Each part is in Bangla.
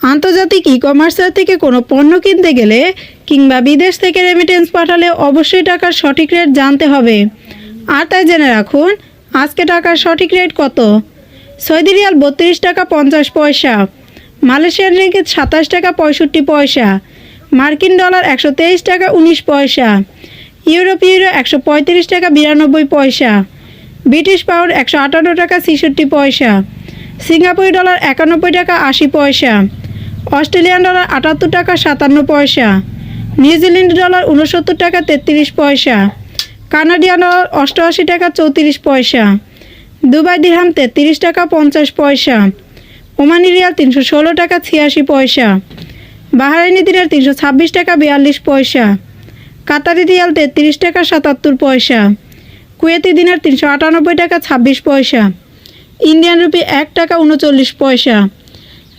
আন্তর্জাতিক ই কমার্সার থেকে কোনো পণ্য কিনতে গেলে কিংবা বিদেশ থেকে রেমিটেন্স পাঠালে অবশ্যই টাকার সঠিক রেট জানতে হবে। আর তাই জেনে রাখুন, আজকে টাকার সঠিক রেট কত? সৌদি রিয়াল বত্রিশ টাকা পঞ্চাশ পয়সা, মালয়েশিয়ান রিঙ্গিত সাতাশ টাকা পঁয়ষট্টি পয়সা, মার্কিন ডলার একশো তেইশ টাকা উনিশ পয়সা, ইউরোপ ইউরো একশো পঁয়ত্রিশ টাকা বিরানব্বই পয়সা, ব্রিটিশ পাউন্ড একশো আটান্ন টাকা ছেষট্টি পয়সা, সিঙ্গাপুর ডলার একানব্বই টাকা আশি পয়সা অস্ট্রেলিয়ান ডলার আটাত্তর টাকা সাতান্ন পয়সা, নিউজিল্যান্ড ডলার উনসত্তর টাকা তেত্রিশ পয়সা, কানাডিয়ান ডলার অষ্টআশি টাকা চৌত্রিশ পয়সা, দুবাই দিরহাম তেত্রিশ টাকা পঞ্চাশ পয়সা, ওমানি রিয়াল তিনশো ষোলো টাকা ছিয়াশি পয়সা, বাহারাইনি দিনার তিনশো ছাব্বিশ টাকা বিয়াল্লিশ পয়সা, কাতারি রিয়াল তেত্রিশ টাকা সাতাত্তর পয়সা, কুয়েতি দিনার তিনশো আটানব্বই টাকা ছাব্বিশ পয়সা, ইন্ডিয়ান রুপি এক টাকা উনচল্লিশ পয়সা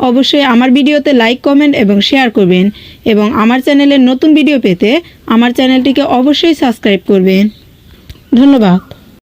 অবশ্যই আমার ভিডিওতে লাইক কমেন্ট এবং শেয়ার করবেন এবং আমার চ্যানেলের নতুন ভিডিও পেতে আমার চ্যানেলটিকে অবশ্যই সাবস্ক্রাইব করবেন। ধন্যবাদ।